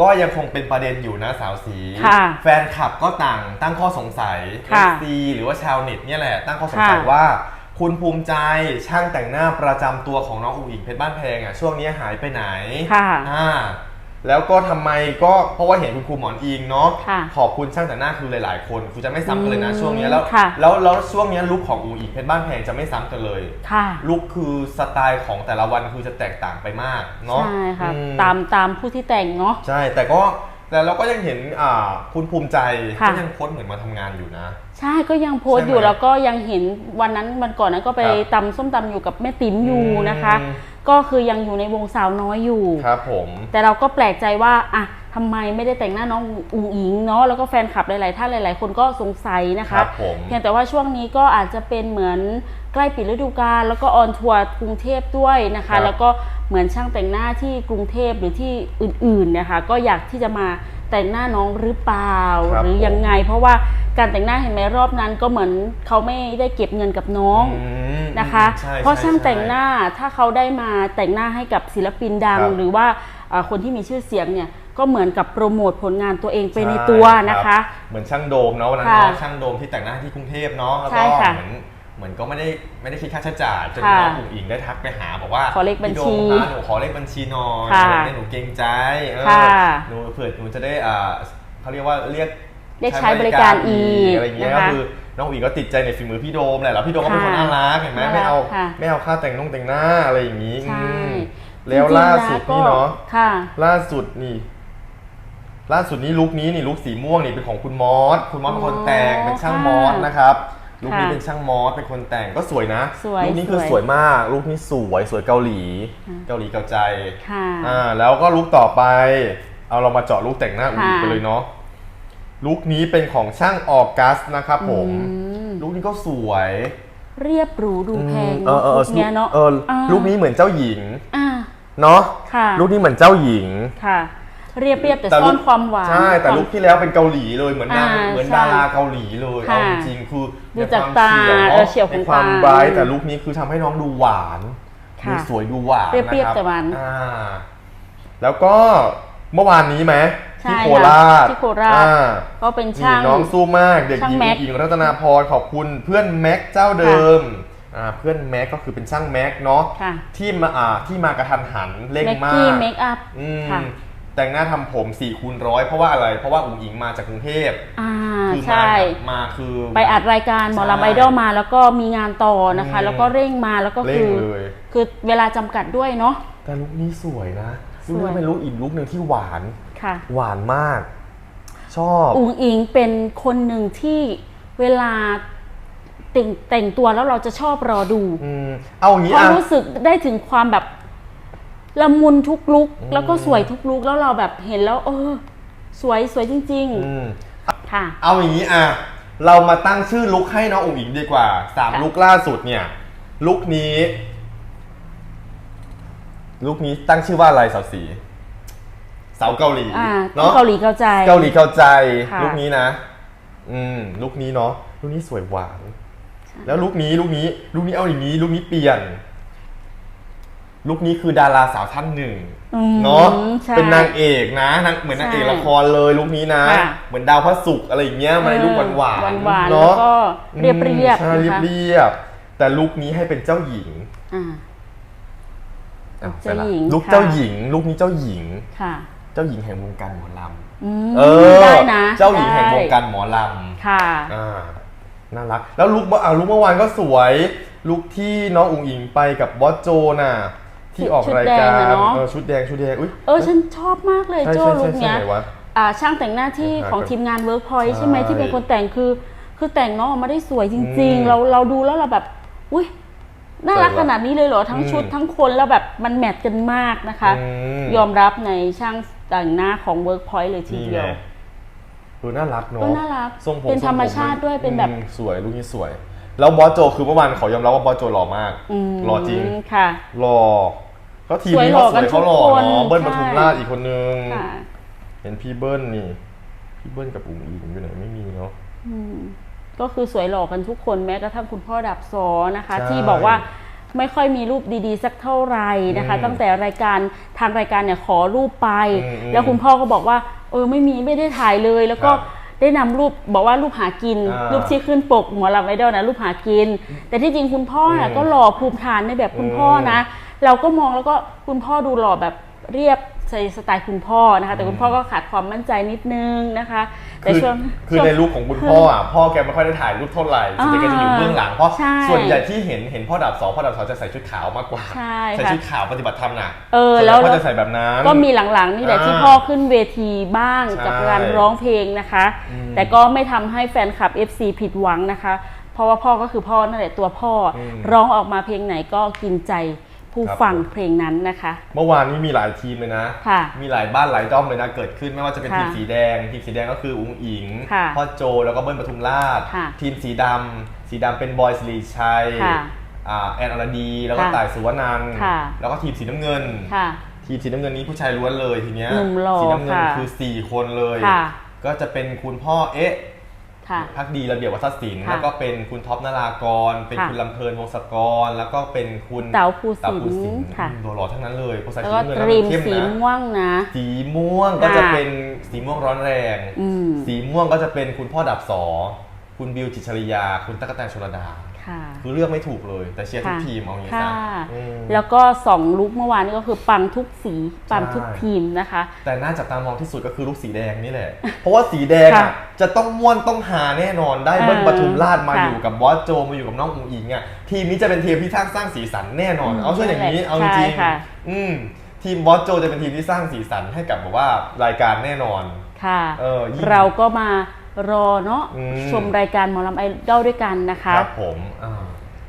ก็ยังคงเป็นประเด็นอยู่นะสาวสี ค่ะแฟนคลับก็ต่างตั้งข้อสงสัยค่ะ FC หรือว่าชาวเน็ตเนี่ยแหละ ตั้งข้อสงสัยค่ะว่า คุณภูมิใจช่างแต่งหน้าประจำตัวของน้องอุ๋งอิงเพชรบ้านแพงอะช่วงนี้หายไปไหนค่ะ อ่า แล้วก็ทำไมก็เพราะว่าเห็นคุณครูหมอนอิงเนาะค่ะขอบคุณช่างแต่งหน้าคือหลาย ๆ คนคือจะไม่ซ้ำกันเลยนะอืมช่วงนี้แล้วค่ะ แล้วแล้วช่วงนี้ลุคของอุ๋งอิงเพชรบ้านแพงจะไม่ซ้ำกันเลย ค่ะ ลุคคือสไตล์ของแต่ละวันคือจะแตกต่างไปมากเนาะใช่ค่ะ อืตามตามผู้ที่แต่งเนาะ ใช่แต่ก็ แต่เราก็ยังเห็นอ่าคุณภูมิใจค่ะ ก็ยังโพสต์เหมือนมาทำงานอยู่นะ ใช่ก็ยังโพสต์อยู่ใช่ไหมแล้วก็ยังเห็นวันนั้นวันก่อนนั้นก็ไปครับตำส้มตำอยู่กับแม่ติ๋มอยู่นะคะ อืม ก็คือยังอยู่ในวงสาวน้อยอยู่ ครับผม แต่เราก็แปลกใจว่าอะ ทำไมไม่ได้แต่งหน้าน้องอุ๋งอิงเนาะแล้วก็แฟนคลับหลาย ๆ ท่านหลาย ๆ คนก็สงสัยนะคคะรับผมเพียงแต่ว่าช่วงนี้ก็อาจจะเป็นเหมือนใกล้ปิดฤดูกาลแล้วก็ออนทัวร์กรุงเทพด้วยนะครัคะบแล้วก็เหมือนช่างแต่งหน้าที่กรุงเทพหรือที่อื่น ๆ นะคะ ก็อยากที่จะมาแต่งหน้าน้องหรือเปล่าครับหรือยังไง เพราะว่าการแต่งหน้าเห็นไหมรอบนั้นก็เหมือนเขาไม่ได้เก็บเงินกับน้องอืมนะคะใช่เพราะใช่ช่างแต่งใช่หน้าถ้าเขาได้มาแต่งหน้าให้กับศิลปินดังครับหรือว่าเอ่อคนที่มีชื่อเสียงเนี่ย ก็เหมือนกับโปรโมทผลงานตัวเองไปในใช่ตัวรับนะคะ เหมือนช่างโดมเนาะวันนั้นค่ะเนาะช่างโดมที่แต่งหน้าที่กรุงเทพเนาะแล้วใช่ก็ค่ะเหมือนเหมือนก็ไม่ได้ไม่ได้คิดค่าใช้จ่ายจนค่ะน้องอุ๋งอิงได้ทักไปหาบอกว่าขอเลขบัญชีพี่โดมคะหนูขอเลขบัญชีหน่อยค่ะอะไรเนี่ยหนูเกรงใจเออค่ะ หนูเผื่อหนูจะได้อ่าเขาเรียกว่าเรียก เรียกใช้บริการอีกอะไรอย่างเงี้ยนะก็คะคือน้องอุ๋งอิงก็ติดใจในฝีมือพี่โดมแหละแล้วพี่โดมก็เป็นคนค่ะน่ารักเห็นไหมน่ารักไม่เอาค่ะไม่เอาค่าแต่งนงแต่งหน้าอะไรอย่างงี้ใช่ อืมแล้วล่าสุดนี่เนาะค่ะ ล่าสุดนี่ ล่าสุดนี้ลุคนี้นี่ลุคสีม่วงนี่เป็นของคุณมอสคุณมอสเป็นคนแต่งอ๋อเป็นช่างค่ะมอสนะครับลุคนี้ค่ะเป็นช่างมอสเป็นคนแต่งก็สวยนะสวยลุคนี้คือสวยสวยมากลุคนี้สวยสวยเกาหลีค่ะเกาหลีเกาใจค่ะอ่าแล้วก็ลุคต่อไป เอาเรามาเจาะลุคแต่งหน้าอุ้งอิงค่ะไปเลยเนาะลุคนี้เป็นของช่างออกัสนะครับผมอืมลุคนี้ก็สวย เรียบหรูดูแพงเออเออลุคเนี้ยเนาะเอออาลุคนี้เหมือนเจ้าหญิงอ่าเนาะค่ะลุคนี้เหมือนเจ้าหญิงค่ะ เรียบเรียบแต่แต่ซ่ลุอนคความหวานใช่แต่ความลุคที่แล้วเป็นเกาหลีเลยเหมือนนางอ่าเหมือนใช่ดาราเกาหลีเลยค่ะเอาจริงๆคือดูในจากความตาเฉียวเออเฉียวของในความตาไบรท์แต่ลุคนี้คือทำให้น้องดูหวานค่ะดูสวยดูหวานเปรี้ยวๆะคบแต่หวานอ่าแล้วก็เมื่อวานนี้ไหมใช่ที่ค่ะโคราชที่โคราชอ่ก็เป็นนี่ช่างน้องสู้มากเด็กหช่างญิงแม็กหญิงรัตนาพรขอบคุณเพื่อนแม็กเจ้าเดิมอ่าเพื่อนแม็กก็คือเป็นช่างแม็กเนาะค่ะที่มาอ่าที่มากระทันหันเร่งเมกมากี้กเมคอัพอืมค่ะ แต่งหน้าทำผม4คูณร้อยเพราะว่าอะไร เพราะว่าอุ๋งอิงมาจากกรุงเทพอ่าคือมาใช่ มาคือ ไปอัดรายการหมอใช่ลำไอดอลมาแล้วก็มีงานต่อนะคะ อืมแล้วก็เร่งมาแล้วก็เร่คืงอเลย คือเวลาจำกัดด้วยเนาะ แต่ลุคนี้สวยนะสลุวยคนี้เป็นลุคอีกลุคหนึ่งที่หวาน ค่ะ หวานมาก ชอบ อุ๋งอิงเป็นคนหนึ่งที่เวลาแต่งแต่งตัวแล้วเราจะชอบรอดูอืมเอาอย่างนี้เพราะอะ รู้สึกได้ถึงความแบบ ละมุนทุกลุกอืม แล้วก็สวยทุกลุกแล้วเราแบบเห็นแล้วเออ สวยสวยจริง อืมๆ ค่ะ เอาอย่างนี้อะ เรามาตั้งชื่อลุคให้น้องอุ๋งอิงดีกว่าสามค่ะ ลุคล่าสุดเนี่ย ลุคนี้ ลุคนี้ตั้งชื่อว่าอะไรสาวสีสาวเกาหลีอ่าเนาะเกาหลีเข้าใจ เกาหลีเข้าใจ ค่ะ ลุคนี้นะ อืม ลุคนี้เนาะลุคนี้สวยหวาน แล้วลุคนี้ลุคนี้ลุคนี้เอาอย่างนี้ลุคนี้เปลี่ยน ลุคนี้คือดาราสาวท่านหนึ่งอืมเนาะใช่เป็นนางเอกนะนางเหมือนนางเอกใช่ละครเลยลุคนี้นะ ค่ะ เหมือนดาวพระศุกร์อะไรอย่างเงี้ยมาในลุคหวานหวานหวานๆเนาะแล้วก็เรียบเรียบอืมใช่นะคะเรียบๆแต่ลุคนี้ให้เป็นเจ้าหญิงอ่า อ้าวเจ้าหญิงลุคค่ะ เจ้าหญิงลุคนี้เจ้าหญิง ค่ะเจ้าหญิงแห่งวงการหมอลอืมำเออได้นะเจ้าหญิงแห่งวงการได้หมอลำ ค่ะ อ่าน่ารัก แล้วลุกอ่าลุกเมื่อวานก็สวย ลุกที่น้องอุ๋งอิงไปกับบอสโจน่ะ ที่ออกชุดรายแดกางรอะเนอะเออชุดแดงชุดแดงอุ้ยเออฉันชอบมากเลยใช่โจ้ใช่ลุใช่คใช่เนี้ยไหนวะอ่าช่างแต่งหน้าที่หาของก่อนทีมงาน Workpoint ใช่ไหมใช่ที่เป็นคนแต่งคือ คือแต่งน้องออกมาได้สวยจริงอืมๆเราเราดูแล้วเราแบบ อุ้ยน่ารักสวยว่ะขนาดนี้เลยเหรอทั้งอืมชุดทั้งคนแล้วแบบมันแมทกันมากนะคะอืมยอมรับในช่างแต่งหน้าของ Workpoint เลยทีนี่เดีไงยวดูน่ารักเนาะเออน่ารักทรงผมเป็นทงธรรมชาติด้วยเป็นแบบอืมสวยลุคนี้สวย แล้วบอสโจคือเมื่อวานขอยอมรับว่าบอสโจหล่อมากมหล่อจริงค่ะหล่อ ก็ทีมสวยนี้หล่เขาอสกัวนยทุเขากหล่อคนเนาะเบิ้ลใช่ปทุมราชอีกคนนึง ค่ะเห็นพี่เบิ้ลนี่ พี่เบิ้ลกับอุ๋งอิงอยู่ไหนไม่มีเนาะ อืมก็คือสวยหล่อกันทุกคนแม้กระทั่งคุณพ่อดับซอนะคะ ใช่ที่บอกว่าไม่ค่อยมีรูปดีๆ สักเท่าไหร่นะคะ อืมตั้งแต่รายการทางรายการเนี่ยขอรูปไป อืมอืมแล้วคุณพ่อก็บอกว่า เออไม่มีไม่ได้ถ่ายเลย แล้วก็ครับได้นำรูปบอกว่ารูปหากิน อ่ารูรูปที่ขึ้นปกหมอลำไอดอลนะรูปหากิน แต่ที่จริงคุณพ่อน่ะอืมก็หล่อภูมิฐานในแบบคุณพ่อนะ เราก็มองแล้วก็คุณพ่อดูหล่อแบบเรียบใส่สไตล์คุณพ่อนะคะ แต่คุณพ่อก็ขาดความมั่นใจนิดนึงนะคะ แต่คือช่วงคือช่วง ในลุคของคุณพ่ออะพ่อแกไม่ค่อยได้ถ่ายรูปเท่าไหร่ส่วนใหญ่แกจะอยู่เบื้องหลังเพราะใช่ ส่วนใหญ่ที่เห็นเห็นพ่อดับสองพ่อดับสองจะใส่ชุดขาวมากกว่า ใช่ใส่ค่ะ ชุดขาวปฏิบัติธรรมน่ะเออส่นใหญ่แล้ว พ่อจะใส่แบบนั้น ก็มีหลังๆนี่แหละอ่าที่พ่อขึ้นเวทีบ้างใช่กับการร้องเพลงนะคะ อืมแต่ก็ไม่ทำให้แฟนคลับ FC ผิดหวังนะคะ เพราะว่าพ่อก็คือพ่อนั่นแหละตัวพ่ออม ร้องออกมาเพลงไหนก็กินใจ ผู้ครับ ฟังผมเพลงนั้นนะคะ เมื่อวานนี้มีหลายทีมเลยนะ ค่ะมีหลายบ้านหลายด้อมเลยนะเกิดขึ้นไม่ว่าจะเป็นค่ะทีมสีแดง ทีมสีแดงก็คืออุ้งอิงค่ะพ่อโจแล้วก็เบิ้ลปทุมราช ค่ะทีมสีดำสีดำเป็นบอยสิริชัยค่ะอ่าแอนอรดี แล้วก็ค่ะต่ายสุวรรณันท์ค่ะ แล้วก็ทีมสีน้ำเงิน ค่ะ ทีมสีน้ำเงินนี้ผู้ชายล้วนเลยทีเนี้ยหนุ่มหล่อสีน้ำเงินค่ะคือ 4 คนเลย ค่ะก็จะเป็นคุณพ่อเอ๊ะค่ะ พักดีระเบียบวัฒนศิลป์ค่ะแล้วก็เป็นคุณท็อปนารากร เป็นค่ะคุณลำเพลินวงศกร แล้วก็เป็นคุณเต๋าภูเต๋าภูสิสินนค่ะอืมตัวหล่อทั้งนั้นเลยภาษาแล้วสีก็น้ำเงินตแล้วรีมันมเข้มสีนะม่วงนะ สีม่วงก็จะค่ะเป็นสีม่วงร้อนแรงอืมสีม่วงก็จะเป็นคุณพ่อดับสอคุณบิวจิตรชริยา คุณตั๊กแตนชลดา ค่ะ คือเลือกไม่ถูกเลย แต่เชียร์ทุกค่ะ ทีมเอาอย่างนี้ค่ะซะอืม แล้วก็สองลุกเมื่อวานนี้ก็คือปังทุกสีปังทุกใช่ ทีมนะคะ แต่น่าจับตามองที่สุดก็คือลูกสีแดงนี่แหละ เพราะว่าสีแดงอะค่ะจะต้องม่วนต้องหาแน่นอนได้เบิ้ลเออปทุมราชมาค่ะอยู่กับบอสโจมาอยู่กับน้องอุ๋งอิงอะทีมนี้จะเป็นทีมที่สร้างสร้างสีสันแน่นอน อืมเอาช่วยอย่างนี้เอาจใช่ริงค่ะ ๆอืมทีมบอสโจจะเป็นทีมที่สร้างสีสันให้กับแบบว่ารายการแน่นอน ค่ะ เออยิ่ง เราก็มา รอเนาะอืม ชมรายการหมอลำไอดอลด้วยกันนะคะครับผมอ่า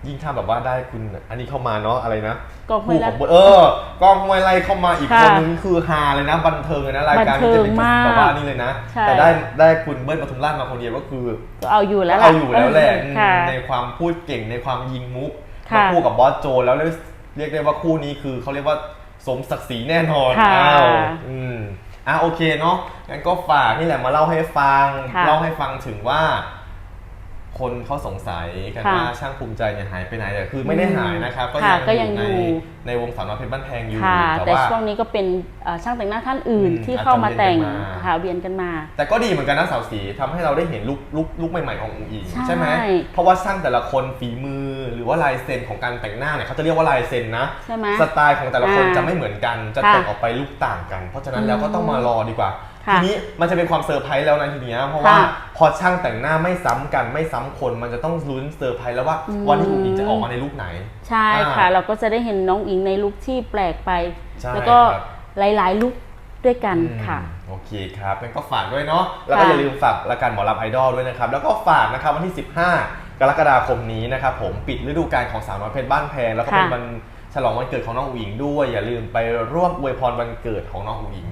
ยิ่งถ้าแบบว่าได้คุณอันนี้เข้ามาเนาะอะไรนะกองห้วยไร่คู่ของเออกองห้วยไล่เข้ามาอีกค่ะคนนึงคือฮาเลยนะ บันเทิงเลยนะรายการนี้จะเป็นบันเทิงมากแบบว่านี่เลยนะ ใช่ แต่ได้ได้คุณเบิ้ลปทุมราชมาคนเดียวก็คือ ก็เอาอยู่แล้วล่ะเอาอยู่แล้วแหละค่ะ ในความพูดเก่งในความยิงมุกค่ะมาคู่กับบอสโจแล้วเรียกเรียกได้ว่าคู่นี้คือเขาเรียกว่าสมศักดิ์ศรีแน่นอนค่ะ อ้าว อืมอะโอเคเนาะงั้นก็ฝากนี่แหละมาเล่าให้ฟัง ค่ะ เล่าให้ฟังถึงว่า คนเขาสงสัยกันค่ะว่าช่างภูมิใจเนี่ยหายไปไหนแต่คือไม่ได้หายนะครับ ก็ค่ะยังก็อยังยู่ ในอยู่ในวงสาวน้อยเพชรบ้านแพงอยู่ค่ะ แต่แต่ว่า ช่วงนี้ก็เป็นเอ่อช่างแต่งหน้าท่านอื่นอืมที่เข้ามาแต่งอาจจะเวียนกันมา ค่ะเวียนกันมา แต่ก็ดีเหมือนกันนะสาวสีทำให้เราได้เห็นลุกลุกลุกใหม่ๆขององค์อิงใช่ใช่ไหมเพราะว่าช่างแต่ละคนฝีมือหรือว่าลายเซ็นของการแต่งหน้าเนี่ยเขาจะเรียกว่าลายเซ็นนะ ใช่ไหม สไตล์ของแต่ละคนอ่าจะไม่เหมือนกันจะค่ะแต่งออกไปลุกต่างกัน เพราะฉะนั้นแล้วก็ต้องมารอดีกว่าค่ะ ทีนี้มันจะเป็นความเซอร์ไพรส์แล้วนะทีเนี้ยเพราะว่าค่ะพอช่างแต่งหน้าไม่ซ้ำกันไม่ซ้ำคนมันจะต้องลุ้นเซอร์ไพรส์แล้วว่าอืม วันที่องค์อิงจะออกมาในลุคไหน ใช่อ่าค่ะเราก็จะได้เห็นน้องอิงในลุคที่แปลกไป ใช่แล้วก็ครับ หลายๆลุคด้วยกันอืมค่ะโอเคครับงั้นก็ฝากด้วยเนาะแล้วก็ค่ะอย่าลืมฝากรายการหมอลำไอดอลด้วยนะครับ แล้วก็ฝากนะครับวันที่ 15 กรกฎาคมนี้นะครับผมปิดฤดูกาลของสาวน้อยเพชรบ้านแพงแล้วก็เป็นค่ะ วันฉลองวันเกิดของน้องอุ๋งอิงด้วย อย่าลืมไปร่วมอวยพรวันเกิดของน้องอุ๋งอิง